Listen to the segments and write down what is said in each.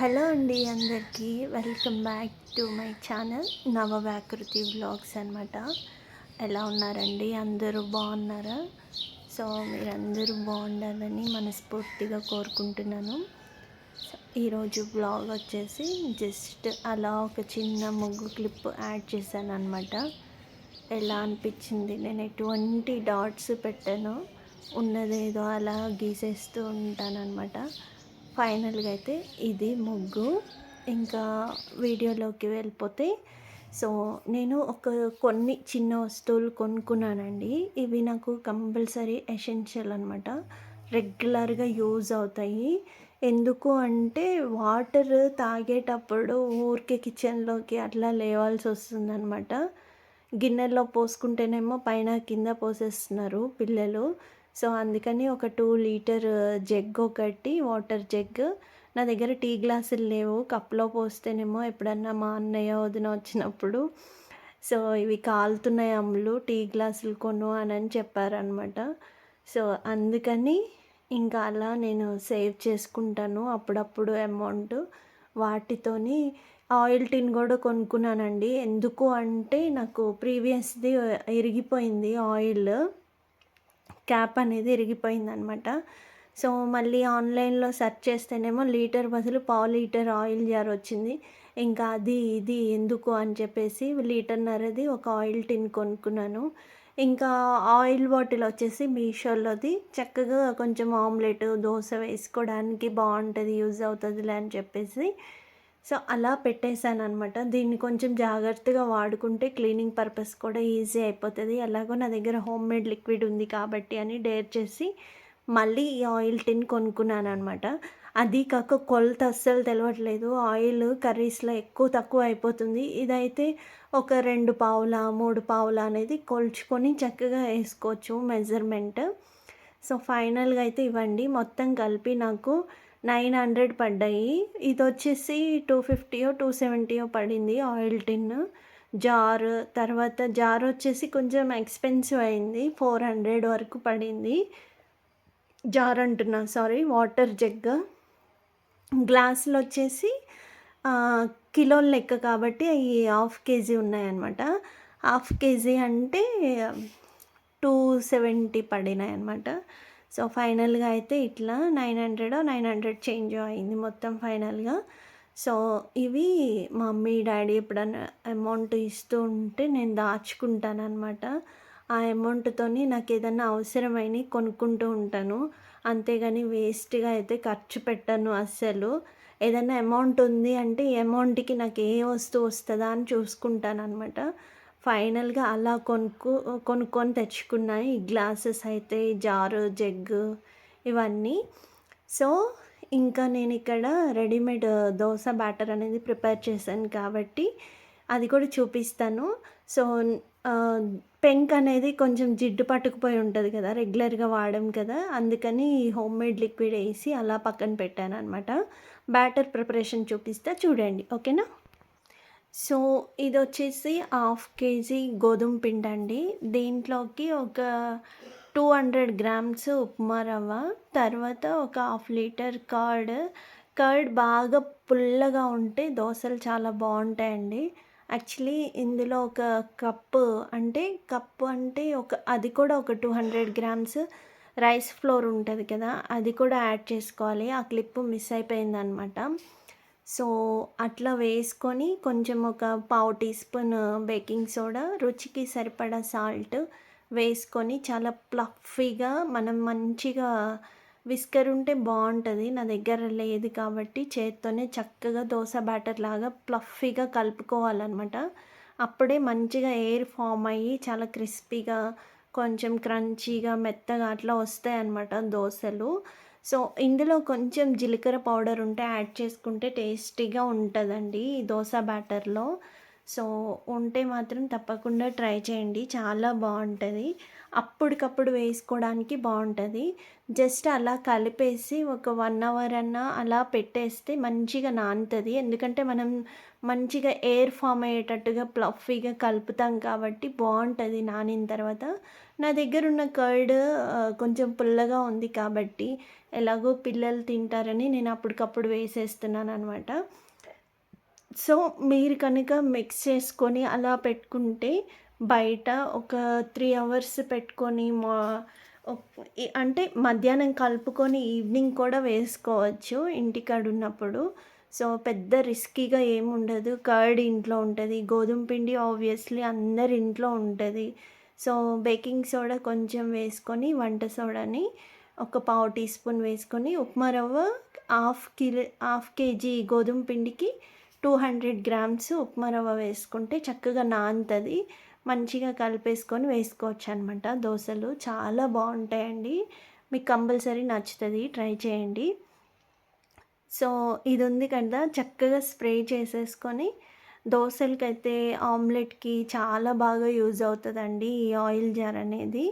Hello అండి అందరికీ. Welcome back to my channel Navavyakruthi vlogs అనమాట ఎలా ఉన్నారండి? అందరూ బాగున్నారా? సో మీరందరూ బాగుండాలని మనస్ఫూర్తిగా కోరుకుంటున్నాను. ఈరోజు బ్లాగ్ వచ్చేసి జస్ట్ అలా ఒక చిన్న ముగ్గు క్లిప్ యాడ్ చేశాను అనమాట ఎలా అనిపించింది? నేను ఎటువంటి డాట్స్ పెట్టానో. ఉన్నదేదో అలా గీసేస్తూ ఉంటానన్నమాట. ఫైనల్గా అయితే ఇది ముగ్గు. ఇంకా వీడియోలోకి వెళ్ళిపోతే సో నేను ఒక కొన్ని చిన్న వస్తువులు కొనుక్కున్నానండి. ఇవి నాకు కంపల్సరీ ఎసెన్షియల్ అనమాట రెగ్యులర్గా యూజ్ అవుతాయి. ఎందుకు అంటే వాటర్ తాగేటప్పుడు ఊరికే కిచెన్లోకి అట్లా లేవాల్సి వస్తుందన్నమాట. గిన్నెల్లో పోసుకుంటేనేమో పైన కింద పోసేస్తున్నారు పిల్లలు. సో అందుకని ఒక టూ లీటర్ జగ్ ఒకటి వాటర్ జగ్. నా దగ్గర టీ గ్లాసులు లేవు. కప్లో పోస్తేనేమో ఎప్పుడన్నా మా అన్నయ్య వదిన వచ్చినప్పుడు. సో ఇవి కాలుతున్నాయి అమ్ములు టీ గ్లాసులు కొను అని అని చెప్పారనమాట సో అందుకని ఇంకా అలా నేను సేవ్ చేసుకుంటాను అప్పుడప్పుడు అమౌంట్. వాటితోని ఆయిల్ టిన్ కూడా కొనుక్కున్నానండి. ఎందుకు అంటే నాకు ప్రీవియస్ది ఇరిగిపోయింది ఆయిల్. క్యాప్ అనేది ఇరిగిపోయిందనమాట. సో మళ్ళీ ఆన్లైన్లో సెర్చ్ చేస్తేనేమో లీటర్ బదులు పావు లీటర్ ఆయిల్ జార్ వచ్చింది. ఇంకా అది ఇది ఎందుకు అని చెప్పేసి లీటర్నరది ఒక ఆయిల్ టిన్ కొనుక్కున్నాను. ఇంకా ఆయిల్ బాటిల్ వచ్చేసి మీషోలోది. చక్కగా కొంచెం ఆమ్లెట్ దోశ వేసుకోవడానికి బాగుంటుంది యూజ్ అవుతుందిలే అని చెప్పేసి సో అలా పెట్టేశాను అనమాట దీన్ని కొంచెం జాగ్రత్తగా వాడుకుంటే క్లీనింగ్ పర్పస్ కూడా ఈజీ అయిపోతుంది. ఎలాగో నా దగ్గర హోమ్ మేడ్ లిక్విడ్ ఉంది కాబట్టి అని డేర్ చేసి మళ్ళీ ఈ ఆయిల్ టిన్ కొనుక్కున్నాను అనమాట అది కాక కొలత అస్సలు తెలియట్లేదు ఆయిల్ కర్రీస్లో ఎక్కువ తక్కువ అయిపోతుంది. ఇదైతే ఒక రెండు పావుల మూడు పావుల అనేది కొలుచుకొని చక్కగా వేసుకోవచ్చు మెజర్మెంట్. సో ఫైనల్గా అయితే ఇవ్వండి. మొత్తం కలిపి నాకు నైన్ హండ్రెడ్ పడ్డాయి. ఇది వచ్చేసి టూ ఫిఫ్టీయో టూ సెవెంటీయో పడింది ఆయిల్ టిన్. జార్ తర్వాత జార్ వచ్చేసి కొంచెం ఎక్స్పెన్సివ్ అయింది. ఫోర్ హండ్రెడ్ వరకు పడింది. జార్ అంటున్నా సారీ వాటర్ జగ్. గ్లాసులు వచ్చేసి కిలోల లెక్క కాబట్టి అవి హాఫ్ కేజీ ఉన్నాయన్నమాట. హాఫ్ కేజీ అంటే టూ సెవెంటీ పడినాయి అనమాట సో ఫైనల్గా అయితే ఇట్లా nine hundred nine hundred change అయింది మొత్తం ఫైనల్గా. సో ఇవి మా మమ్మీ డాడీ ఎప్పుడన్నా అమౌంట్ ఇస్తూ ఉంటే నేను దాచుకుంటాను అనమాట ఆ అమౌంట్తోని నాకు ఏదన్నా అవసరమైన కొనుక్కుంటూ ఉంటాను. అంతేగాని వేస్ట్గా అయితే ఖర్చు పెట్టను అస్సలు. ఏదైనా అమౌంట్ ఉంది అంటే ఈ అమౌంట్కి నాకు ఏ వస్తువు వస్తుందా అని చూసుకుంటాను అనమాట ఫైనల్గా అలా కొనుక్కు కొనుక్కొని తెచ్చుకున్నాయి. ఈ గ్లాసెస్ అయితే జారు జగ్గు ఇవన్నీ. సో ఇంకా నేను ఇక్కడ రెడీమేడ్ దోశ బ్యాటర్ అనేది ప్రిపేర్ చేశాను కాబట్టి అది కూడా చూపిస్తాను. సో పెంక్ అనేది కొంచెం జిడ్డు పట్టుకుపోయి ఉంటుంది కదా రెగ్యులర్గా వాడడం కదా అందుకని హోమ్ మేడ్ లిక్విడ్ వేసి అలా పక్కన పెట్టాను అనమాట బ్యాటర్ ప్రిపరేషన్ చూపిస్తా చూడండి. ఓకేనా? సో ఇది వచ్చేసి హాఫ్ కేజీ గోధుమ పిండి అండి దీంట్లోకి ఒక టూ హండ్రెడ్ గ్రామ్స్ ఉప్మా రవ్వ తర్వాత ఒక హాఫ్ లీటర్ కర్డ్. కర్డ్ బాగా పుల్లగా ఉంటే దోశలు చాలా బాగుంటాయండి. యాక్చువల్లీ ఇందులో ఒక కప్పు అంటే కప్పు అంటే ఒక అది కూడా ఒక two hundred grams rice flour ఉంటుంది కదా అది కూడా యాడ్ చేసుకోవాలి. ఆ క్లిప్ మిస్ అయిపోయిందనమాట. సో అట్లా వేసుకొని కొంచెం ఒక పావు టీ స్పూన్ బేకింగ్ సోడా రుచికి సరిపడా సాల్ట్ వేసుకొని చాలా ప్లఫీగా మనం మంచిగా విస్కర్ ఉంటే బాగుంటుంది నా దగ్గర లేదు కాబట్టి చేత్తోనే చక్కగా దోశ బ్యాటర్ లాగా ప్లఫీగా కలుపుకోవాలన్నమాట. అప్పుడే మంచిగా ఎయిర్ ఫామ్ అయ్యి చాలా క్రిస్పీగా కొంచెం క్రంచీగా మెత్తగా అట్లా వస్తాయి అన్నమాట దోశలు. సో ఇందులో కొంచెం జీలకర్ర పౌడర్ ఉంటే యాడ్ చేసుకుంటే టేస్టీగా ఉంటుందండి దోశ బ్యాటర్లో. సో ఉంటే మాత్రం తప్పకుండా ట్రై చేయండి. చాలా బాగుంటుంది. అప్పటికప్పుడు వేసుకోవడానికి బాగుంటుంది. జస్ట్ అలా కలిపేసి ఒక వన్ అవర్ అన్నా అలా పెట్టేస్తే మంచిగా నానుతుంది. ఎందుకంటే మనం మంచిగా ఎయిర్ ఫామ్ అయ్యేటట్టుగా ప్లఫీగా కలుపుతాం కాబట్టి బాగుంటుంది నానిన తర్వాత. నా దగ్గర ఉన్న కర్డ్ కొంచెం పుల్లగా ఉంది కాబట్టి ఎలాగో పిల్లలు తింటారని నేను అప్పటికప్పుడు వేసేస్తున్నాను అనమాట సో మీరు కనుక మిక్స్ చేసుకొని అలా పెట్టుకుంటే బయట ఒక త్రీ అవర్స్ పెట్టుకొని మా అంటే మధ్యాహ్నం కలుపుకొని ఈవినింగ్ కూడా వేసుకోవచ్చు ఇంటికాడ ఉన్నప్పుడు సో పెద్ద రిస్కీగా ఏముండదు కర్డ్ ఇంట్లో ఉంటుంది. గోధుమ పిండి ఆబ్వియస్లీ అందరి ఇంట్లో ఉంటుంది. సో బేకింగ్ సోడా కొంచెం వేసుకొని వంట సోడాని ఒక పావు టీ స్పూన్ వేసుకొని ఉప్మా రవ్వ హాఫ్ కిలో హాఫ్ కేజీ గోధుమ పిండికి టూ హండ్రెడ్ గ్రామ్స్ ఉప్మా రవ్వ వేసుకుంటే చక్కగా నాంతది మంచిగా కలిపేసుకొని వేసుకోవచ్చు అనమాట దోశలు చాలా బాగుంటాయండి. మీకు కంపల్సరీ నచ్చుతుంది. ట్రై చేయండి. సో ఇది ఉంది కదా చక్కగా స్ప్రే చేసేసుకొని దోశలకైతే ఆమ్లెట్కి చాలా బాగా యూజ్ అవుతుందండి ఈ ఆయిల్ జార్ అనేది.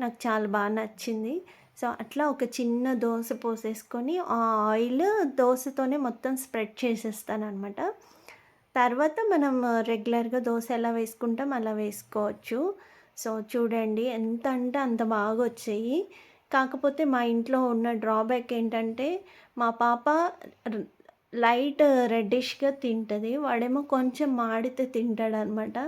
నాకు చాలా బాగా నచ్చింది. సో అట్లా ఒక చిన్న దోశ పోసేసుకొని ఆ ఆయిల్ దోశతోనే మొత్తం స్ప్రెడ్ చేసేస్తాను అనమాట తర్వాత మనం రెగ్యులర్గా దోశ ఎలా వేసుకుంటాం అలా వేసుకోవచ్చు. సో చూడండి ఎంత అంటే అంత బాగా వచ్చాయి. కాకపోతే మా ఇంట్లో ఉన్న డ్రాబ్యాక్ ఏంటంటే మా పాప లైట్ రెడ్డిష్గా తింటుంది. వాడేమో కొంచెం మాడితే తింటాడు అనమాట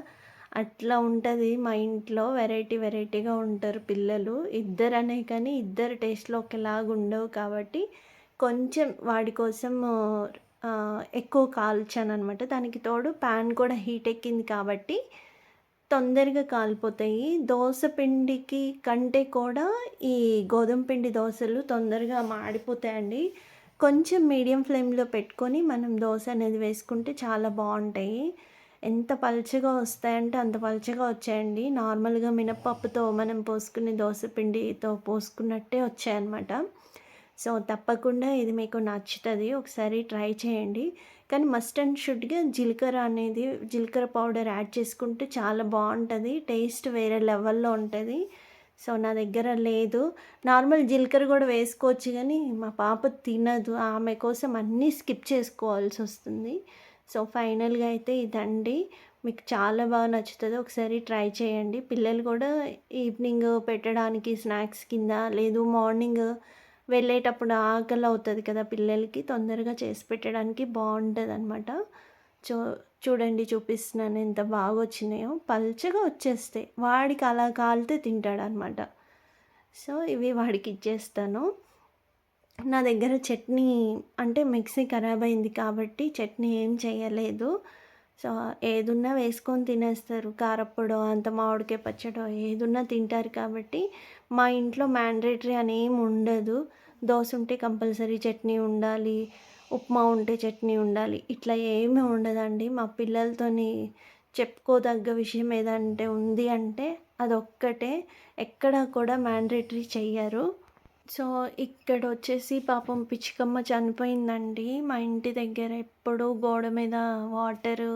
అట్లా ఉంటుంది. మా ఇంట్లో వెరైటీ వెరైటీగా ఉంటారు పిల్లలు. ఇద్దరు అనే కానీ ఇద్దరు టేస్ట్లో ఒకలాగా ఉండవు కాబట్టి కొంచెం వాడి కోసం ఎక్కువ కాల్చాను అనమాట దానికి తోడు ప్యాన్ కూడా హీట్ ఎక్కింది కాబట్టి తొందరగా కాలిపోతాయి. దోశ పిండికి కంటే కూడా ఈ గోధుమ పిండి దోశలు తొందరగా మాడిపోతాయండి. కొంచెం మీడియం ఫ్లేమ్లో పెట్టుకొని మనం దోశ అనేది వేసుకుంటే చాలా బాగుంటాయి. ఎంత పలుచగా వస్తాయంటే అంత పలుచగా వచ్చాయండి. నార్మల్గా మినప్పప్పుతో మనం పోసుకునే దోశ పిండితో పోసుకున్నట్టే వచ్చాయన్నమాట. సో తప్పకుండా ఇది మీకు నచ్చుతుంది. ఒకసారి ట్రై చేయండి. కానీ మస్ట్ అండ్ షుడ్గా జీలకర్ర అనేది జీలకర్ర పౌడర్ యాడ్ చేసుకుంటే చాలా బాగుంటుంది. టేస్ట్ వేరే లెవెల్లో ఉంటుంది. సో నా దగ్గర లేదు. నార్మల్ జీలకర్ర కూడా వేసుకోవచ్చు కానీ మా పాప తినదు. ఆమె కోసం అన్నీ స్కిప్ చేసుకోవాల్సి వస్తుంది. సో ఫైనల్గా అయితే ఇదండి. మీకు చాలా బాగా నచ్చుతుంది. ఒకసారి ట్రై చేయండి. పిల్లలు కూడా ఈవినింగ్ పెట్టడానికి స్నాక్స్ కింద లేదు మార్నింగ్ వెళ్ళేటప్పుడు ఆకలి అవుతుంది కదా పిల్లలకి తొందరగా చేసి పెట్టడానికి బాగుంటుంది అనమాట చూ చూడండి చూపిస్తున్నాను ఎంత బాగా వచ్చినాయో. పల్చగా వచ్చేస్తాయి. వాడికి అలా కాలితే తింటాడనమాట సో ఇవి వాడికి ఇచ్చేస్తాను. నా దగ్గర చట్నీ అంటే మిక్సీ ఖరాబ్ అయింది కాబట్టి చట్నీ ఏం చేయలేదు. సో ఏదున్నా వేసుకొని తినేస్తారు. కారప్పొడో అంత మామిడికాయ పచ్చడో ఏదున్నా తింటారు కాబట్టి మా ఇంట్లో మ్యాండేటరీ అని ఏం ఉండదు. దోశ ఉంటే కంపల్సరీ చట్నీ ఉండాలి. ఉప్మా ఉంటే చట్నీ ఉండాలి. ఇట్లా ఏమీ ఉండదండి. మా పిల్లలతోని చెప్పుకోదగ్గ విషయం ఏదంటే ఉంది అంటే అదొక్కటే. ఎక్కడ కూడా మ్యాండేటరీ చెయ్యరు. సో ఇక్కడ వచ్చేసి పాపం పిచ్చికమ్మ చనిపోయిందండి. మా ఇంటి దగ్గర ఎప్పుడూ గోడ మీద వాటరు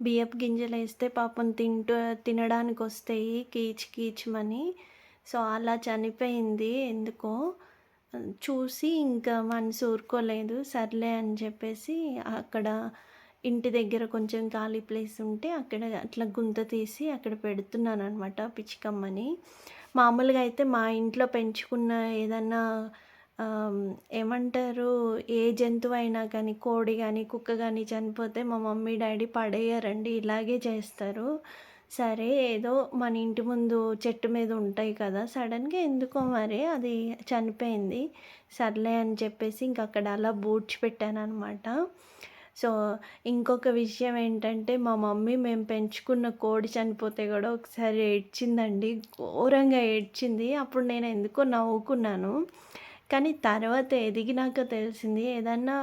బియ్యపు గింజలు వేస్తే పాపం తింటూ తినడానికి వస్తాయి కీచ్ కీచ్మని సో అలా చనిపోయింది. ఎందుకో చూసి ఇంకా మనసు ఊరుకోలేదు. సర్లే అని చెప్పేసి అక్కడ ఇంటి దగ్గర కొంచెం ఖాళీ ప్లేస్ ఉంటే అక్కడ అట్లా గుంత తీసి అక్కడ పెడుతున్నాను అనమాట పిచ్చికమ్మని. మామూలుగా అయితే మా ఇంట్లో పెంచుకున్న ఏదన్నా ఏమంటారు ఏ జంతువు అయినా కానీ కోడి కానీ కుక్క కానీ చనిపోతే మా మమ్మీ డాడీ పడేయరండి ఇలాగే చేస్తారు. సరే ఏదో మన ఇంటి ముందు చెట్టు మీద ఉంటాయి కదా సడన్గా ఎందుకో మరి అది చనిపోయింది. సర్లే అని చెప్పేసి ఇంక అక్కడ అలా బూడ్చిపెట్టాను అనమాట సో ఇంకొక విషయం ఏంటంటే మా మమ్మీ మేము పెంచుకున్న కోడి చనిపోతే కూడా ఒకసారి ఏడ్చిందండి. ఘోరంగా ఏడ్చింది. అప్పుడు నేను ఎందుకో నవ్వుకున్నాను. కానీ తర్వాత ఎదిగినాక తెలిసింది ఏదన్నా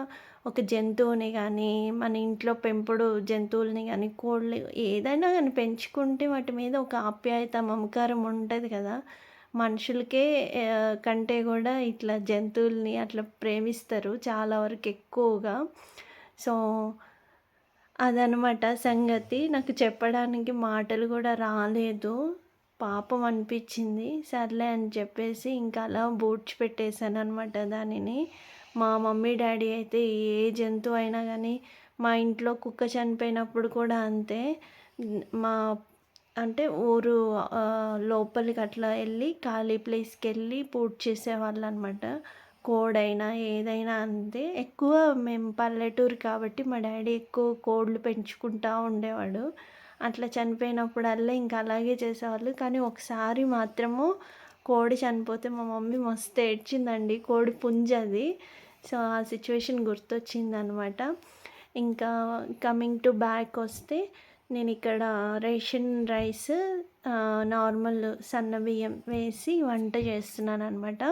ఒక జంతువుని కానీ మన ఇంట్లో పెంపుడు జంతువుల్ని కానీ కోళ్ళు ఏదైనా కానీ పెంచుకుంటే వాటి మీద ఒక ఆప్యాయత మమకారం ఉంటుంది కదా. మనుషులకే కంటే కూడా ఇట్లా జంతువుల్ని అట్లా ప్రేమిస్తారు చాలా వరకు ఎక్కువగా. సో అదనమాట సంగతి. నాకు చెప్పడానికి మాటలు కూడా రాలేదు. పాపం అనిపించింది సర్లే అని చెప్పేసి ఇంకా అలా బూడ్చిపెట్టేసాననమాట దానిని. మా మమ్మీ, డాడీ అయితే ఏ జంతువు అయినా కానీ మా ఇంట్లో కుక్క చనిపోయినప్పుడు కూడా అంతే. మా అంటే ఊరు లోపలికి అట్లా వెళ్ళి ఖాళీ ప్లేస్కి వెళ్ళి పూడ్చేసేవాళ్ళు అనమాట కోడైనా ఏదైనా అంతే. ఎక్కువ మేము పల్లెటూరు కాబట్టి మా డాడీ ఎక్కువ కోళ్ళు పెంచుకుంటా ఉండేవాడు. అట్లా చనిపోయినప్పుడల్లా ఇంకా అలాగే చేసేవాళ్ళు. కానీ ఒకసారి మాత్రము కోడి చనిపోతే మా మమ్మీ మస్తు ఏడ్చిందండి. కోడి పుంజది. సో, ఆ సిచ్యువేషన్ గుర్తొచ్చిందనమాట. ఇంకా కమింగ్ టు బ్యాక్ వస్తే నేను ఇక్కడ రేషన్ రైస్ నార్మల్ సన్న బియ్యం వేసి వంట చేస్తున్నాను అనమాట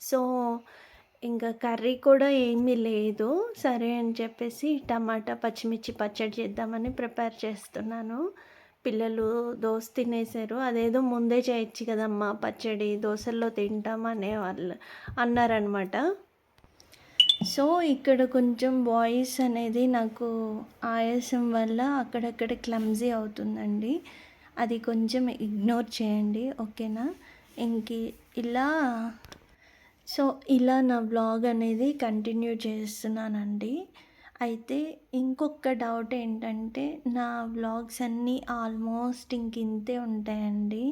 సో, ఇంకా కర్రీ కూడా ఏమీ లేదు. సరే అని చెప్పేసి టమాటా, పచ్చిమిర్చి పచ్చడి చేద్దామని ప్రిపేర్ చేస్తున్నాను. పిల్లలు దోశ తినేసారు. అదేదో ముందే చేయొచ్చు కదమ్మా పచ్చడి దోశల్లో తింటాం అనేవాళ్ళు అన్నారనమాట. సో, ఇక్కడ కొంచెం వాయిస్ అనేది నాకు ఆయాసం వల్ల అక్కడక్కడ క్లమ్జీ అవుతుందండి. అది కొంచెం ఇగ్నోర్ చేయండి. ఓకేనా? ఇంక ఇలా సో, ఇలా నా వ్లాగ్ అనేది కంటిన్యూ చేస్తున్నానండి. అయితే ఇంకొక డౌట్ ఏంటంటే నా వ్లాగ్స్ అన్నీ ఆల్మోస్ట్ ఇంకింతే ఉంటాయండి.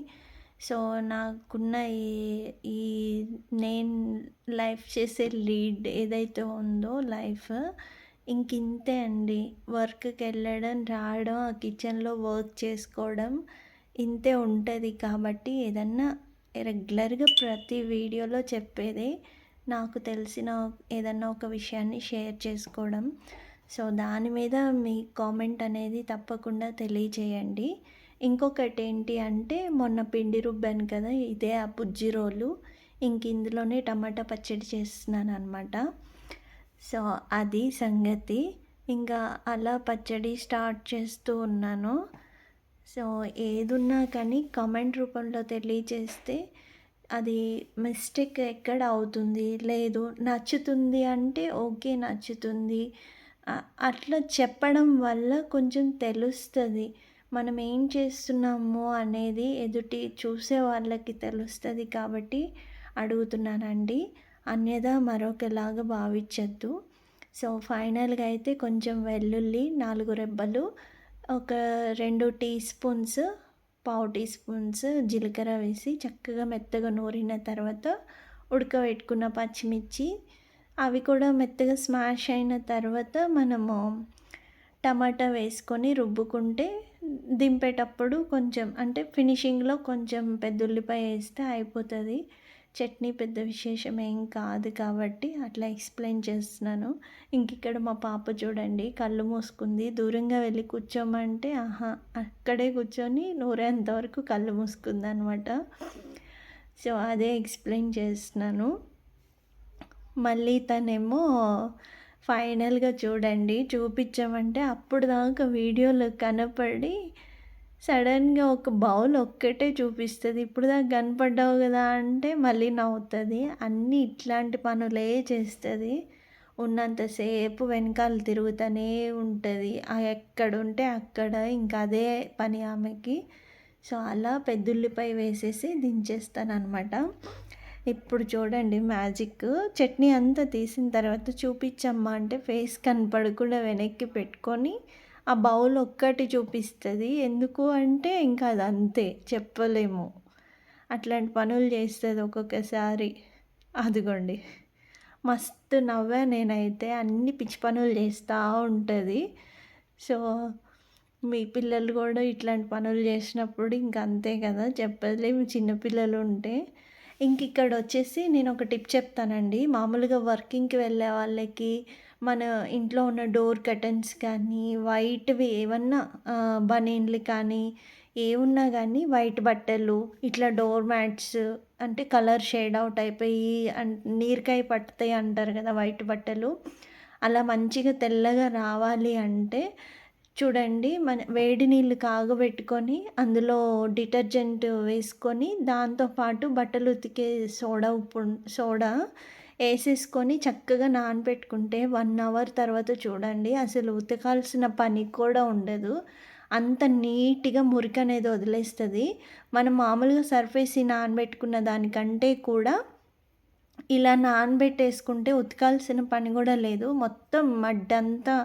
సో, నాకున్న ఈ ఈ నేను లైఫ్ చేసే లీడ్ ఏదైతే ఉందో లైఫ్ ఇంకింతే అండి. వర్క్కి వెళ్ళడం రావడం, ఆ కిచెన్‌లో వర్క్ చేసుకోవడం ఇంతే ఉంటుంది కాబట్టి ఏదన్నా రెగ్యులర్‌గా ప్రతి వీడియోలో చెప్పేదే నాకు తెలిసిన ఏదన్నా ఒక విషయాన్ని షేర్ చేసుకోవడం. సో, దాని మీద మీ కామెంట్ అనేది తప్పకుండా తెలియజేయండి. ఇంకొకటి ఏంటి అంటే మొన్న పిండి రుబ్బాను కదా! ఇదే ఆ బుజ్జి రోలు. ఇంక ఇందులోనే టమాటా పచ్చడి చేస్తున్నాను అనమాట సో, అది సంగతి. ఇంకా అలా పచ్చడి స్టార్ట్ చేస్తూ ఉన్నాను. సో, ఏదున్నా కానీ కామెంట్ రూపంలో తెలియజేస్తే అది మిస్టేక్ ఎక్కడ అవుతుంది, లేదు నచ్చుతుంది అంటే ఓకే నచ్చుతుంది. అట్లా చెప్పడం వల్ల కొంచెం తెలుస్తుంది మనం ఏం చేస్తున్నాము అనేది ఎదుటి చూసే వాళ్ళకి తెలుస్తుంది కాబట్టి అడుగుతున్నానండి. అన్యదా మరొకలాగా భావించద్దు సో, ఫైనల్‌గా అయితే కొంచెం వెల్లుల్లి, నాలుగు రెబ్బలు, ఒక రెండు టీ స్పూన్స్, పావు టీ స్పూన్స్ జీలకర్ర వేసి చక్కగా మెత్తగా నూరిన తర్వాత ఉడకబెట్టుకున్న పచ్చిమిర్చి. అవి కూడా మెత్తగా స్మాష్ అయిన తర్వాత మనము టమాటా వేసుకొని రుబ్బుకుంటే దింపేటప్పుడు కొంచెం అంటే ఫినిషింగ్‌లో కొంచెం పెద్ద ఉల్లిపాయ వేస్తే అయిపోతుంది. చట్నీ పెద్ద విశేషం ఏం కాదు కాబట్టి అట్లా ఎక్స్‌ప్లెయిన్ చేస్తున్నాను. ఇంకిక్కడ మా పాప చూడండి కళ్ళు మూసుకుంది. దూరంగా వెళ్ళి కూర్చోమంటే ఆహా! అక్కడే కూర్చొని నూరేంత వరకు కళ్ళు మూసుకుందనమాట. సో, అదే ఎక్స్‌ప్లెయిన్ చేస్తున్నాను. మళ్ళీ తనేమో ఫైనల్‌గా చూడండి చూపించామంటే దాకా వీడియోలో కనపడి సడన్‌గా ఒక బౌల్ ఒక్కటే చూపిస్తుంది. ఇప్పుడు దాకా కనపడ్డావు కదా! అంటే మళ్ళీ నవ్వుతుంది. అన్నీ ఇట్లాంటి పనులే చేస్తుంది. ఉన్నంతసేపు వెనకాల తిరుగుతూనే ఉంటుంది. ఎక్కడుంటే అక్కడ ఇంకా అదే పని ఆమెకి. సో, అలా పెద్దుల్లిపై వేసేసి దించేస్తానమాట ఇప్పుడు చూడండి మ్యాజిక్. చట్నీ అంతా తీసిన తర్వాత చూపించమ్మా అంటే ఫేస్ కనపడకుండా వెనక్కి పెట్టుకొని ఆ బౌల్ ఒక్కటి చూపిస్తుంది. ఎందుకు అంటే ఇంకా అది అంతే చెప్పలేము. అట్లాంటి పనులు చేస్తుంది ఒక్కొక్కసారి. అదిగోండి. మస్తు నవ్వా నేనైతే. అన్ని పిచ్చి పనులు చేస్తూ ఉంటుంది. సో మీ పిల్లలు కూడా ఇట్లాంటి పనులు చేసినప్పుడు ఇంక అంతే కదా చెప్పలేము చిన్నపిల్లలు ఉంటే. ఇంక ఇక్కడ వచ్చేసి నేను ఒక టిప్ చెప్తానండి. మామూలుగా వర్కింగ్కి వెళ్ళే వాళ్ళకి మన ఇంట్లో ఉన్న డోర్ కర్టన్స్ కానీ వైట్వి ఏమన్నా బనీన్లు కానీ ఏమున్నా కానీ వైట్ బట్టలు ఇట్లా డోర్ మ్యాట్స్ అంటే కలర్ షేడ్ అవుట్ అయిపోయి నీరుకాయ పట్టుతాయి అంటారు కదా వైట్ బట్టలు. అలా మంచిగా తెల్లగా రావాలి అంటే చూడండి మన వేడి నీళ్ళు కాగబెట్టుకొని అందులో డిటర్జెంట్ వేసుకొని దాంతోపాటు బట్టలు ఉతికే సోడా ఉప్పు సోడా వేసేసుకొని చక్కగా నానబెట్టుకుంటే వన్ అవర్ తర్వాత చూడండి అసలు ఉతకాల్సిన పని కూడా ఉండదు. అంత నీట్గా మురికి అనేది వదిలేస్తుంది. మనం మామూలుగా సర్ఫేసి నానబెట్టుకున్న దానికంటే కూడా ఇలా నానబెట్టేసుకుంటే ఉతకాల్సిన పని కూడా లేదు. మొత్తం మడ్డంతా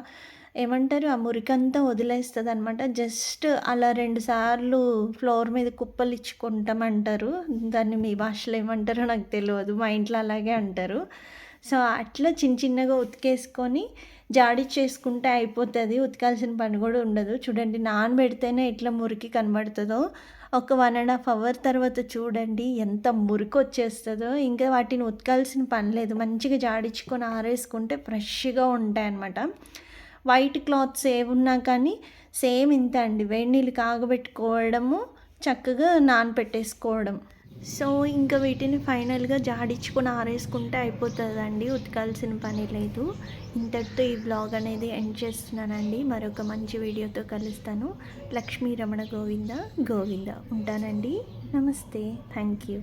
ఏమంటారు? ఆ మురికంతా వదిలేస్తుంది అనమాట జస్ట్ అలా రెండుసార్లు ఫ్లోర్ మీద కుప్పలు ఇచ్చుకుంటామంటారు దాన్ని మీ భాషలో ఏమంటారో నాకు తెలియదు మా ఇంట్లో అలాగే అంటారు. సో అట్లా చిన్న చిన్నగా ఉతికేసుకొని జాడి చేసుకుంటే అయిపోతుంది. ఉతకాల్సిన పని కూడా ఉండదు. చూడండి నానబెడితేనే ఎట్లా మురికి కనబడుతుందో. ఒక వన్ అండ్ హాఫ్ అవర్ తర్వాత చూడండి ఎంత మురికి వచ్చేస్తుందో ఇంకా వాటిని ఉతకాల్సిన పని లేదు. మంచిగా జాడించుకొని ఆరేసుకుంటే ఫ్రెష్గా ఉంటాయి అన్నమాట వైట్ క్లాత్స్ ఏమున్నా కానీ సేమ్ ఇంత అండి. వేడి నీళ్ళు కాగబెట్టుకోవడము చక్కగా నానపెట్టేసుకోవడం. సో ఇంకా వీటిని ఫైనల్గా జాడించుకొని ఆరేసుకుంటే అయిపోతుందండి. ఉతకాల్సిన పని లేదు. ఇంతటితో ఈ బ్లాగ్ అనేది ఎండ్ చేస్తున్నానండి. మరొక మంచి వీడియోతో కలుస్తాను. లక్ష్మీ రమణ గోవింద గోవింద ఉంటానండి. నమస్తే. Thank you